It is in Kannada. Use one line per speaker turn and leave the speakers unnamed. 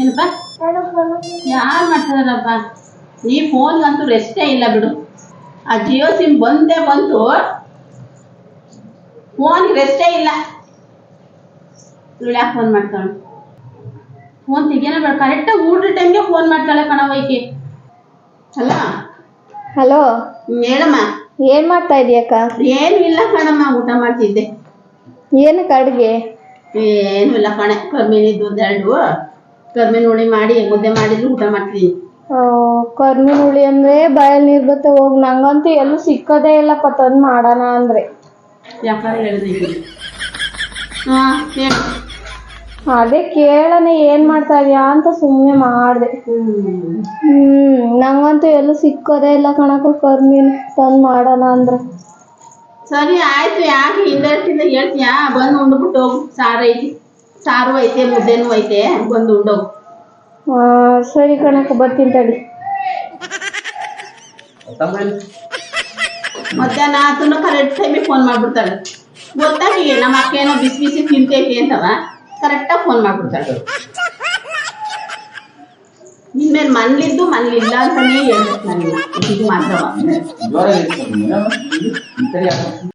ಏನಪ್ಪ ಯಾರು ಮಾಡ್ತಾರಪ್ಪ ಈ ಫೋನ್ಗಂತೂ ರೆಸ್ಟೇ ಇಲ್ಲ ಬಿಡು. ಆ ಜಿಯೋ ಸಿಮ್ ಬಂದೇ ಬಂತು ಫೋನ್ ರೆಸ್ಟೇ ಇಲ್ಲ. ಇವಳು ಯಾಕೆ ಫೋನ್ ಮಾಡ್ತಾಳೆ? ಫೋನ್ ತೆಗಿಯೋಣ ಬೇಡ. ಕರೆಕ್ಟಾಗಿ ಊಟ ಟೈಮ್ಗೆ ಫೋನ್ ಮಾಡ್ತಾಳೆ ಕಣವ ಈಕೆ ಅಲ್ಲ?
ಹಲೋ
ಮೇಡಮ್ಮ ಹೇಳಮ್ಮ.
ಏನ್ ಮಾಡ್ತಾ ಇದೀಯಕ್ಕ?
ಏನು ಇಲ್ಲ ಕಣಮ್ಮ ಊಟ ಮಾಡ್ತಿದ್ದೆ.
ಏನಕ್ಕೆ ಅಡ್ಗೆ?
ಏನು ಇಲ್ಲ ಕಣೆ ಕರ್ಮೀನಿದ್ದು ಒಂದೆರಡು ಕರ್ಮಿನ ಹುಳಿ ಮಾಡಿ ಮುದ್ದೆ ಮಾಡಿದ್ರು ಊಟ ಮಾಡ್ತೀನಿ.
ಕರ್ಮಿನ ಹುಳಿ ಅಂದ್ರೆ ಬಾಯಲ್ಲಿ ನೀರ್ ಬತ್ತೆ ಹೋಗ್ ನಂಗಂತೂ ಎಲ್ಲೂ ಸಿಕ್ಕದೇ ಇಲ್ಲಪ್ಪ ತಂದ್ ಮಾಡೋಣ ಅಂದ್ರೆ.
ಯಾಕಂದ್ರೆ ಹಾ
ಅದೇ ಕೇಳನೆ ಏನ್ ಮಾಡ್ತಾ ಇದೀಯಾ ಅಂತ ಸುಮ್ನೆ ಮಾಡ್ದೆ.
ಹ್ಮ್.
ಹ್ಮ್ ನಂಗಂತೂ ಎಲ್ಲೂ ಸಿಕ್ಕೋದೇ ಇಲ್ಲ ಕಣಕ್ಕ ಕರ್ಮಿನ ತಂದ್ ಮಾಡೋಣ ಅಂದ್ರೆ.
ಸರಿ ಆಯ್ತು ಯಾಕೆ ಇಂಡೈರೆಕ್ಟಿಂದ ಹೇಳ್ತೀಯಾ? ಬಂದು ಉಂಡ್ಬಿಟ್ಟು ಹೋಗು. ಸಾರು ಐತಿ. ಸಾರು ಐತೆ ಮುದ್ದೆನೂ ಐತೆ. ಬಂದು ಉಂಡೋಗು.
ಆ, ಸರಿ ಕಣಕ್ಕ ಬರ್ತೀನಿ ತಡಿ.
ಮಧ್ಯಾಹ್ನ ಆತನು ಕರೆಕ್ಟ್ ಟೈಮಿಗೆ ಫೋನ್ ಮಾಡ್ಬಿಡ್ತಾಳೆ. ಗೊತ್ತಾಗಿ ನಮ್ಮ ಅಕ್ಕ ಏನೋ ಬಿಸಿ ಬಿಸಿ ತಿಂತೈತಿ ಅಂತವ. ಕರೆಕ್ಟಾಗಿ ಫೋನ್ ಮಾಡ್ಬಿಡ್ತಾಳೆ. ನಿನ್ಮೇಲೆ ಮನ್ಲಿದ್ದು ಮನ್ಲಿಲ್ಲ ಅಂತಾನೆ ಹೇಳ್ಬೇಕು ನನಗೆ ಇದು
ಮಾತ್ರ.